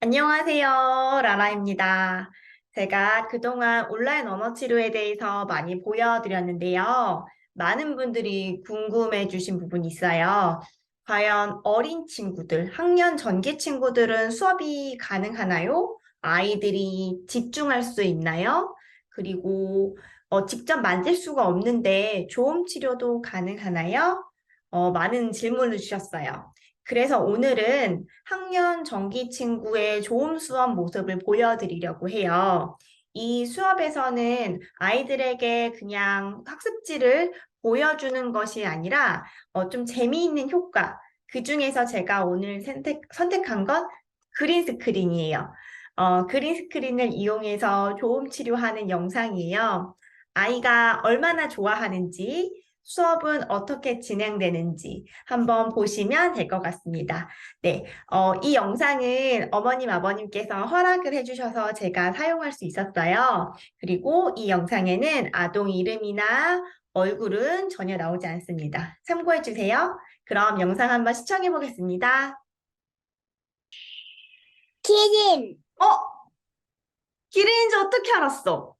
안녕하세요. 라라입니다. 제가 그동안 온라인 언어 치료에 대해서 많이 보여드렸는데요. 많은 분들이 궁금해 주신 부분이 있어요. 과연 어린 친구들, 학년 전기 친구들은 수업이 가능하나요? 아이들이 집중할 수 있나요? 그리고 어, 직접 만질 수가 없는데 조음 치료도 가능하나요? 어, 많은 질문을 주셨어요. 그래서 오늘은 학년 정기 친구의 좋은 수업 모습을 보여드리려고 해요. 이 수업에서는 아이들에게 그냥 학습지를 보여주는 것이 아니라 어, 좀 재미있는 효과, 그 중에서 제가 오늘 선택, 선택한 건 그린 스크린이에요. 어, 그린 스크린을 이용해서 조음 치료하는 영상이에요. 아이가 얼마나 좋아하는지, 수업은 어떻게 진행되는지 한번 보시면 될 것 같습니다. 네, 어, 이 영상은 어머님, 아버님께서 허락을 해주셔서 제가 사용할 수 있었어요. 그리고 이 영상에는 아동 이름이나 얼굴은 전혀 나오지 않습니다. 참고해 주세요. 그럼 영상 한번 시청해 보겠습니다. 키린 어? 기린인지 어떻게 알았어?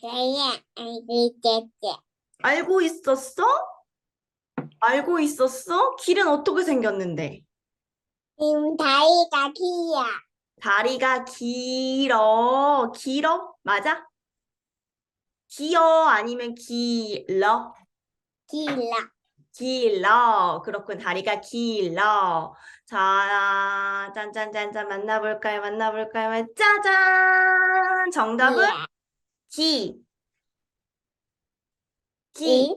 그야 알고 있겠지 알고 있었어? 알고 있었어? 길은 어떻게 생겼는데? 지금 다리가 키야 다리가 길어. 길어? 맞아? 기어 아니면 길러? 길라 길러. 그렇군. 다리가 길러. 자, 짠짠짠짠 만나볼까요? 만나볼까요? 짜잔! 정답은 기. 기.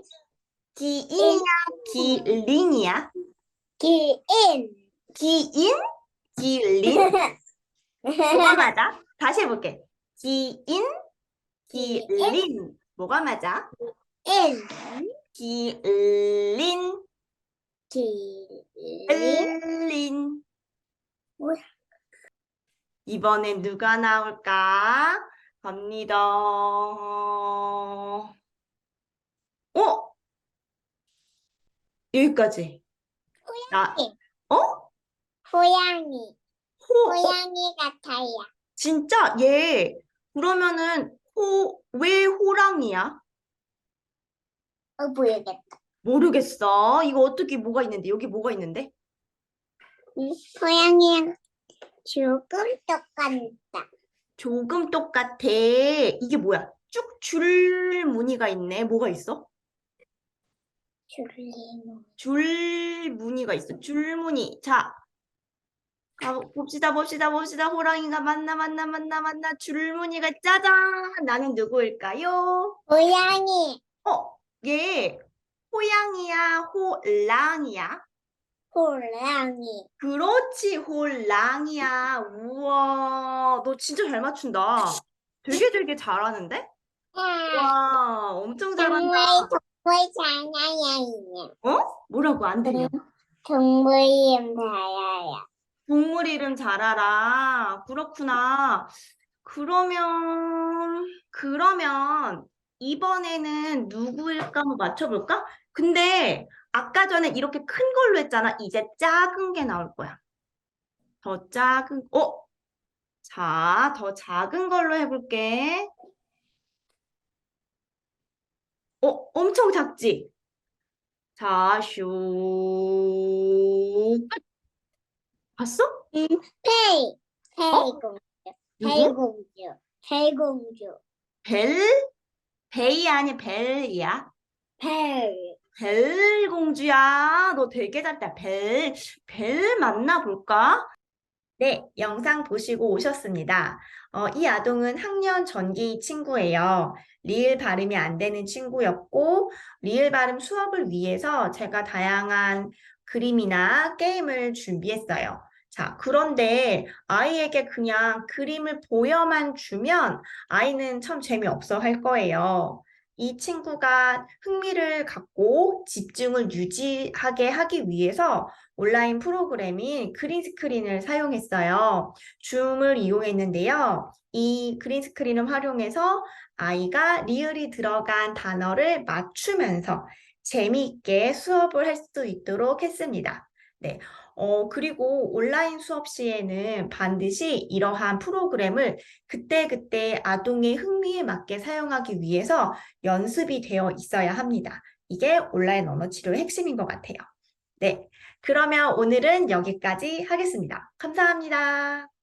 기인이야? 기린이야? 기인 기인? 기린? 뭐가 맞아? 다시 해볼게. 기인? 기린. 뭐가 맞아? 인 기린. 기린 을린. 뭐야? 이번엔 누가 나올까? 갑니다. 어? 여기까지. 나, 어? 고양이 호, 어, 고양이 같아요 진짜? 얘, 그러면은, 호, 왜 호랑이야? 어 보이겠다 모르겠어. 이거 어떻게, 뭐가 있는데? 여기 뭐가 있는데? 응? 고양이랑 조금 똑같다 조금 똑같아. 이게 뭐야? 쭉 줄 무늬가 있네. 뭐가 있어? 줄리모 줄무늬가 있어. 줄무늬. 자, 가, 봅시다, 봅시다, 봅시다. 호랑이가 맞나, 맞나, 맞나, 맞나. 줄무늬가 짜잔. 나는 누구일까요? 고양이 어, 얘 호양이야, 호랑이야? 호랑이 그렇지, 홀랑이야. 우와, 너 진짜 잘 맞춘다. 되게 되게 잘하는데? 아, 와, 엄청 잘한다. 동물 잘나요 어? 뭐라고 안 들려? 동물 이름 잘해요 동물 이름 잘 알아. 그렇구나. 그러면, 그러면 이번에는 누구일까 한번 맞춰볼까? 근데 아까 전에 이렇게 큰 걸로 했잖아. 이제 작은 게 나올 거야. 더 작은, 어? 자, 더 작은 걸로 해볼게. 어, 엄청 작지? 자, 슉. 끝. 봤어? 음, 페이, 페이 어? 공주, 누구? 페이 공주, 페이 공주, 벨? 베이 아니 벨이야? 페이. 벨 공주야. 너 되게 잘다. 벨, 벨 맞나 볼까? 네, 영상 보시고 오셨습니다. 어, 이 아동은 학년 전기 친구예요. 리을 발음이 안 되는 친구였고, 리을 발음 수업을 위해서 제가 다양한 그림이나 게임을 준비했어요. 자, 그런데 아이에게 그냥 그림을 보여만 주면 아이는 참 재미없어 할 거예요. 이 친구가 흥미를 갖고 집중을 유지하게 하기 위해서 온라인 프로그램인 그린 스크린을 사용했어요. 줌을 이용했는데요. 이 그린 스크린을 활용해서 아이가 리을이 들어간 단어를 맞추면서 재미있게 수업을 할 수 있도록 했습니다. 네. 어, 그리고 온라인 수업 시에는 반드시 이러한 프로그램을 그때그때 아동의 흥미에 맞게 사용하기 위해서 연습이 되어 있어야 합니다. 이게 온라인 언어 치료의 핵심인 것 같아요. 네. 그러면 오늘은 여기까지 하겠습니다. 감사합니다.